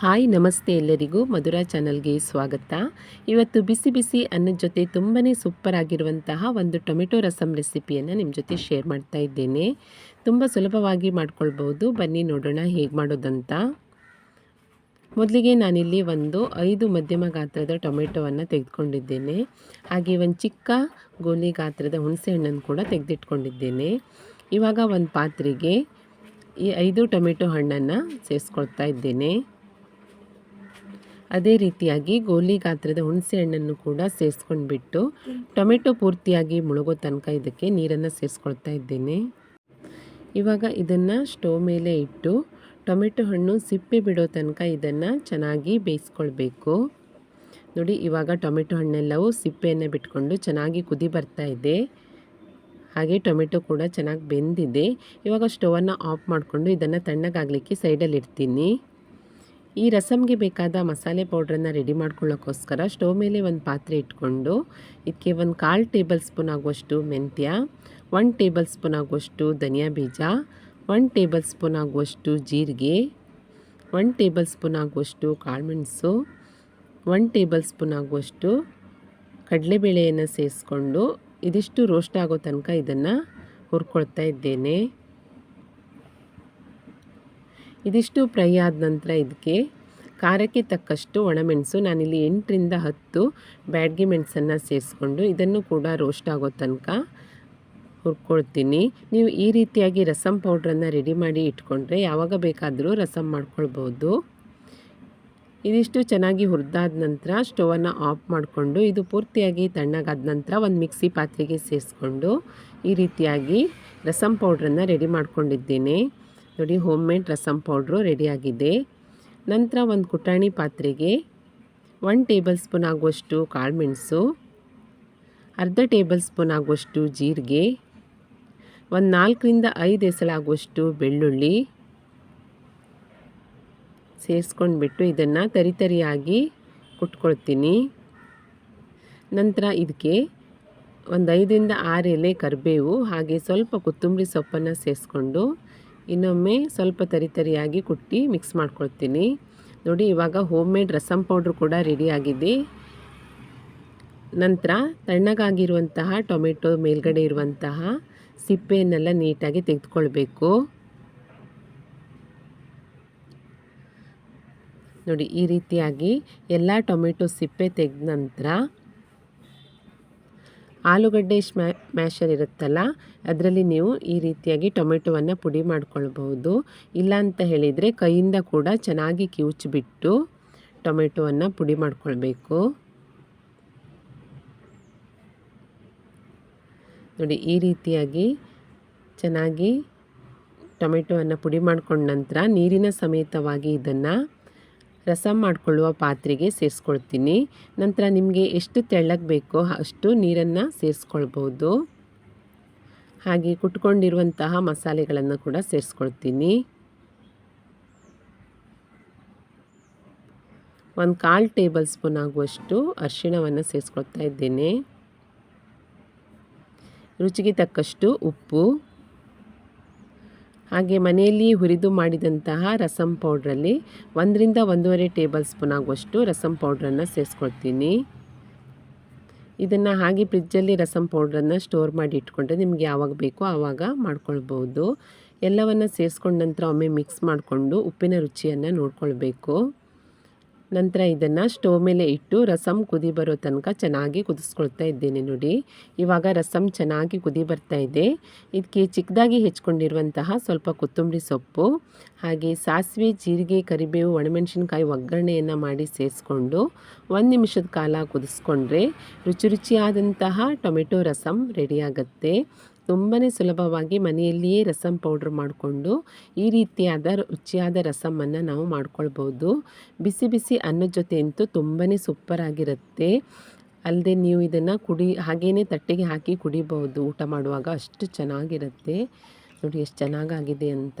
Hi, ನಮಸ್ತೆ ಎಲ್ಲರಿಗೂ. ಮಧುರಾ ಚಾನಲ್ಗೆ ಸ್ವಾಗತ. ಇವತ್ತು ಬಿಸಿ ಬಿಸಿ ಅನ್ನದ ಜೊತೆ ತುಂಬಾ ಸೂಪರ್ ಆಗಿರುವಂತಹ ಒಂದು ಟೊಮೆಟೊ ರಸಂ ರೆಸಿಪಿಯನ್ನು ನಿಮ್ಮ ಜೊತೆ ಶೇರ್ ಮಾಡ್ತಾ ಇದ್ದೇನೆ. ತುಂಬ ಸುಲಭವಾಗಿ ಮಾಡ್ಕೊಳ್ಬೋದು ಬನ್ನಿ ನೋಡೋಣ ಹೇಗೆ ಮಾಡೋದಂತ. ಮೊದಲಿಗೆ ನಾನಿಲ್ಲಿ ಒಂದು ಐದು ಮಧ್ಯಮ ಗಾತ್ರದ ಟೊಮೆಟೊವನ್ನು ತೆಗೆದುಕೊಂಡಿದ್ದೇನೆ. ಹಾಗೆ ಒಂದು ಚಿಕ್ಕ ಗೋಲಿ ಗಾತ್ರದ ಹುಣಸೆ ಹಣ್ಣನ್ನು ಕೂಡ ತೆಗೆದಿಟ್ಕೊಂಡಿದ್ದೇನೆ. ಇವಾಗ ಒಂದು ಪಾತ್ರೆಗೆ ಈ ಐದು ಟೊಮೆಟೊ ಹಣ್ಣನ್ನು ಸೇರಿಸ್ಕೊಳ್ತಾ ಇದ್ದೇನೆ. ಅದೇ ರೀತಿಯಾಗಿ ಗೋಲಿ ಗಾತ್ರದ ಹುಣಸೆ ಹಣ್ಣನ್ನು ಕೂಡ ಸೇರಿಸ್ಕೊಂಡ್ಬಿಟ್ಟು ಟೊಮೆಟೊ ಪೂರ್ತಿಯಾಗಿ ಮುಳುಗೋ ತನಕ ಇದಕ್ಕೆ ನೀರನ್ನು ಸೇರಿಸ್ಕೊಳ್ತಾ ಇದ್ದೇನೆ. ಇವಾಗ ಇದನ್ನು ಸ್ಟೋವ್ ಮೇಲೆ ಇಟ್ಟು ಟೊಮೆಟೊ ಹಣ್ಣು ಸಿಪ್ಪೆ ಬಿಡೋ ತನಕ ಇದನ್ನು ಚೆನ್ನಾಗಿ ಬೇಯಿಸ್ಕೊಳ್ಬೇಕು. ನೋಡಿ, ಇವಾಗ ಟೊಮೆಟೊ ಹಣ್ಣೆಲ್ಲವೂ ಸಿಪ್ಪೆಯನ್ನು ಬಿಟ್ಕೊಂಡು ಚೆನ್ನಾಗಿ ಕುದಿ ಬರ್ತಾ ಇದೆ. ಹಾಗೆ ಟೊಮೆಟೊ ಕೂಡ ಚೆನ್ನಾಗಿ ಬೆಂದಿದೆ. ಇವಾಗ ಸ್ಟೋವನ್ನು ಆಫ್ ಮಾಡಿಕೊಂಡು ಇದನ್ನು ತಣ್ಣಗಾಗಲಿಕ್ಕೆ ಸೈಡಲ್ಲಿ ಇಡ್ತೀನಿ ಈ ರಸಮ್ಗೆ ಬೇಕಾದ ಮಸಾಲೆ ಪೌಡ್ರನ್ನು ರೆಡಿ ಮಾಡ್ಕೊಳ್ಳೋಕ್ಕೋಸ್ಕರ ಸ್ಟವ್ ಮೇಲೆ ಒಂದು ಪಾತ್ರೆ ಇಟ್ಕೊಂಡು ಇದಕ್ಕೆ ಒಂದು ಕಾಲು ಟೇಬಲ್ ಸ್ಪೂನ್ ಆಗುವಷ್ಟು ಮೆಂತ್ಯ ಒನ್ ಟೇಬಲ್ ಸ್ಪೂನ್ ಆಗುವಷ್ಟು ಧನಿಯಾ ಬೀಜ ಒನ್ ಟೇಬಲ್ ಸ್ಪೂನ್ ಆಗುವಷ್ಟು ಜೀರಿಗೆ ಒನ್ ಟೇಬಲ್ ಸ್ಪೂನ್ ಆಗುವಷ್ಟು ಕಾಳುಮೆಣಸು ಒನ್ ಟೇಬಲ್ ಸ್ಪೂನ್ ಆಗುವಷ್ಟು ಕಡಲೆಬೇಳೆಯನ್ನು ಸೇರಿಸ್ಕೊಂಡು ಇದಿಷ್ಟು ರೋಸ್ಟ್ ಆಗೋ ತನಕ ಇದನ್ನು ಹುರ್ಕೊಳ್ತಾ ಇದ್ದೇನೆ. ಇದಿಷ್ಟು ಫ್ರೈ ಆದ ನಂತರ ಇದಕ್ಕೆ ಖಾರಕ್ಕೆ ತಕ್ಕಷ್ಟು ಒಣಮೆಣಸು, ನಾನಿಲ್ಲಿ ಎಂಟರಿಂದ ಹತ್ತು ಬ್ಯಾಡ್ಗೆ ಮೆಣಸನ್ನು ಸೇರಿಸ್ಕೊಂಡು ಇದನ್ನು ಕೂಡ ರೋಸ್ಟ್ ಆಗೋ ತನಕ ಹುರ್ಕೊಳ್ತೀನಿ. ನೀವು ಈ ರೀತಿಯಾಗಿ ರಸಂ ಪೌಡ್ರನ್ನು ರೆಡಿ ಮಾಡಿ ಇಟ್ಕೊಂಡ್ರೆ ಯಾವಾಗ ಬೇಕಾದರೂ ರಸಂ ಮಾಡ್ಕೊಳ್ಬೋದು. ಇದಿಷ್ಟು ಚೆನ್ನಾಗಿ ಹುರಿದಾದ ನಂತರ ಸ್ಟೋವನ್ನು ಆಫ್ ಮಾಡಿಕೊಂಡು ಇದು ಪೂರ್ತಿಯಾಗಿ ತಣ್ಣಗಾದ ನಂತರ ಒಂದು ಮಿಕ್ಸಿ ಪಾತ್ರೆಗೆ ಸೇರಿಸ್ಕೊಂಡು ಈ ರೀತಿಯಾಗಿ ರಸಂ ಪೌಡ್ರನ್ನು ರೆಡಿ ಮಾಡ್ಕೊಂಡಿದ್ದೇನೆ. ನೋಡಿ ಹೋಮ್ ಮೇಡ್ ರಸಮ್ ಪೌಡ್ರು ರೆಡಿಯಾಗಿದೆ. ನಂತರ ಒಂದು ಕುಟಾಣಿ ಪಾತ್ರೆಗೆ ಒನ್ ಟೇಬಲ್ ಸ್ಪೂನ್ ಆಗುವಷ್ಟು ಕಾಳುಮೆಣಸು ಅರ್ಧ ಟೇಬಲ್ ಸ್ಪೂನ್ ಆಗುವಷ್ಟು ಜೀರಿಗೆ, ಒಂದು ನಾಲ್ಕರಿಂದ ಐದು ಎಸಳಾಗುವಷ್ಟು ಬೆಳ್ಳುಳ್ಳಿ ಸೇರಿಸ್ಕೊಂಡ್ಬಿಟ್ಟು ಇದನ್ನು ತರಿತರಿಯಾಗಿ ಕುಟ್ಕೊಳ್ತೀನಿ. ನಂತರ ಇದಕ್ಕೆ ಒಂದು ಐದರಿಂದ ಆರು ಎಲೆ ಕರಿಬೇವು, ಹಾಗೆ ಸ್ವಲ್ಪ ಕೊತ್ತಂಬರಿ ಸೊಪ್ಪನ್ನು ಸೇರಿಸ್ಕೊಂಡು ಇನ್ನೊಮ್ಮೆ ಸ್ವಲ್ಪ ತರಿತರಿಯಾಗಿ ಕುಟ್ಟಿ ಮಿಕ್ಸ್ ಮಾಡ್ಕೊಳ್ತೀನಿ. ನೋಡಿ, ಇವಾಗ ಹೋಮ್ ಮೇಡ್ ರಸಮ್ ಪೌಡ್ರ್ ಕೂಡ ರೆಡಿಯಾಗಿದೆ ನಂತರ ತಣ್ಣಗಾಗಿರುವಂತಹ ಟೊಮೆಟೊ ಮೇಲ್ಗಡೆ ಇರುವಂತಹ ಸಿಪ್ಪೆಯನ್ನೆಲ್ಲ ನೀಟಾಗಿ ತೆಗೆದುಕೊಳ್ಬೇಕು. ನೋಡಿ, ಈ ರೀತಿಯಾಗಿ ಎಲ್ಲ ಟೊಮೆಟೊ ಸಿಪ್ಪೆ ತೆಗೆದ ನಂತರ ಆಲೂಗಡ್ಡೆ ಸ್ಮ್ಯಾ ಮ್ಯಾಶರ್ ಇರುತ್ತಲ್ಲ, ಅದರಲ್ಲಿ ನೀವು ಈ ರೀತಿಯಾಗಿ ಟೊಮೆಟೊವನ್ನು ಪುಡಿ ಮಾಡ್ಕೊಳ್ಬಹುದು. ಇಲ್ಲ ಅಂತ ಹೇಳಿದರೆ ಕೈಯಿಂದ ಕೂಡ ಚೆನ್ನಾಗಿ ಕಿವುಚಿಬಿಟ್ಟು ಟೊಮೆಟೊವನ್ನು ಪುಡಿ ಮಾಡ್ಕೊಳ್ಬೇಕು. ನೋಡಿ, ಈ ರೀತಿಯಾಗಿ ಚೆನ್ನಾಗಿ ಟೊಮೆಟೊವನ್ನು ಪುಡಿ ಮಾಡ್ಕೊಂಡ ನಂತರ ನೀರಿನ ಸಮೇತವಾಗಿ ಇದನ್ನು ರಸಮ್ ಮಾಡಿಕೊಳ್ಳುವ ಪಾತ್ರೆಗೆ ಸೇರಿಸ್ಕೊಳ್ತೀನಿ. ನಂತರ ನಿಮಗೆ ಎಷ್ಟು ತೆಳ್ಳಗೆ ಬೇಕೋ ಅಷ್ಟು ನೀರನ್ನು ಸೇರಿಸ್ಕೊಳ್ಬೋದು. ಹಾಗೆ ಕುಟ್ಕೊಂಡಿರುವಂತಹ ಮಸಾಲೆಗಳನ್ನು ಕೂಡ ಸೇರಿಸ್ಕೊಳ್ತೀನಿ. ಒಂದು ಕಾಲು ಟೇಬಲ್ ಸ್ಪೂನ್ ಆಗುವಷ್ಟು ಅರಿಶಿಣವನ್ನು ಸೇರಿಸ್ಕೊಳ್ತಾ ಇದ್ದೇನೆ. ರುಚಿಗೆ ತಕ್ಕಷ್ಟು ಉಪ್ಪು. ಹಾಗೆ ಮನೆಯಲ್ಲಿ ಹುರಿದು ಮಾಡಿದಂತಹ ರಸಂ ಪೌಡ್ರಲ್ಲಿ ಒಂದರಿಂದ ಒಂದೂವರೆ ಟೇಬಲ್ ಸ್ಪೂನ್ ಆಗುವಷ್ಟು ರಸಂ ಪೌಡ್ರನ್ನು ಸೇರಿಸ್ಕೊಳ್ತೀನಿ. ಇದನ್ನು ಹಾಗೆ ಫ್ರಿಜ್ಜಲ್ಲಿ ರಸಂ ಪೌಡ್ರನ್ನು ಸ್ಟೋರ್ ಮಾಡಿ ಇಟ್ಕೊಂಡ್ರೆ ನಿಮಗೆ ಯಾವಾಗ ಬೇಕೋ ಆವಾಗ ಮಾಡ್ಕೊಳ್ಬೋದು. ಎಲ್ಲವನ್ನು ಸೇರಿಸ್ಕೊಂಡ ನಂತರ ಒಮ್ಮೆ ಮಿಕ್ಸ್ ಮಾಡಿಕೊಂಡು ಉಪ್ಪಿನ ರುಚಿಯನ್ನು ನೋಡ್ಕೊಳ್ಬೇಕು. ನಂತರ ಇದನ್ನು ಸ್ಟೋವ್ ಮೇಲೆ ಇಟ್ಟು ರಸಮ್ ಕುದಿ ಬರೋ ತನಕ ಚೆನ್ನಾಗಿ ಕುದಿಸ್ಕೊಳ್ತಾ ಇದ್ದೇನೆ ನೋಡಿ. ಇವಾಗ ರಸಮ್ ಚೆನ್ನಾಗಿ ಕುದಿ ಬರ್ತಾ ಇದೆ. ಇದಕ್ಕೆ ಚಿಕ್ಕದಾಗಿ ಹೆಚ್ಕೊಂಡಿರುವಂತಹ ಸ್ವಲ್ಪ ಕೊತ್ತಂಬರಿ ಸೊಪ್ಪು, ಹಾಗೆ ಸಾಸಿವೆ, ಜೀರಿಗೆ, ಕರಿಬೇವು, ಒಣಮೆಣಸಿನ್ಕಾಯಿ ಒಗ್ಗರಣೆಯನ್ನು ಮಾಡಿ ಸೇರಿಸ್ಕೊಂಡು ಒಂದು ನಿಮಿಷದ ಕಾಲ ಕುದಿಸ್ಕೊಂಡ್ರೆ ರುಚಿ ರುಚಿಯಾದಂತಹ ಟೊಮೆಟೊ ರಸಮ್ ರೆಡಿಯಾಗತ್ತೆ ತುಂಬಾ ಸುಲಭವಾಗಿ ಮನೆಯಲ್ಲಿಯೇ ರಸಂ ಪೌಡ್ರ್ ಮಾಡಿಕೊಂಡು ಈ ರೀತಿಯಾದ ರುಚಿಯಾದ ರಸಮನ್ನು ನಾವು ಮಾಡ್ಕೊಳ್ಬೋದು. ಬಿಸಿ ಬಿಸಿ ಅನ್ನದ ಜೊತೆ ಅಂತೂ ತುಂಬಾ ಸೂಪರಾಗಿರುತ್ತೆ ಅಲ್ಲದೆ ನೀವು ಇದನ್ನು ಕುಡಿ ಹಾಗೇ ತಟ್ಟೆಗೆ ಹಾಕಿ ಕುಡಿಬೋದು. ಊಟ ಮಾಡುವಾಗ ಅಷ್ಟು ಚೆನ್ನಾಗಿರುತ್ತೆ. ನೋಡಿ ಎಷ್ಟು ಚೆನ್ನಾಗಾಗಿದೆ ಅಂತ.